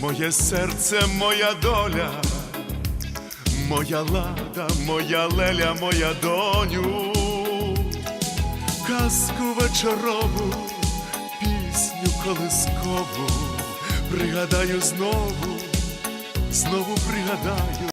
Моє серце, моя доля, моя лада, моя леля, моя доню, казку вечорову, пісню колискову, пригадаю знову, знову пригадаю.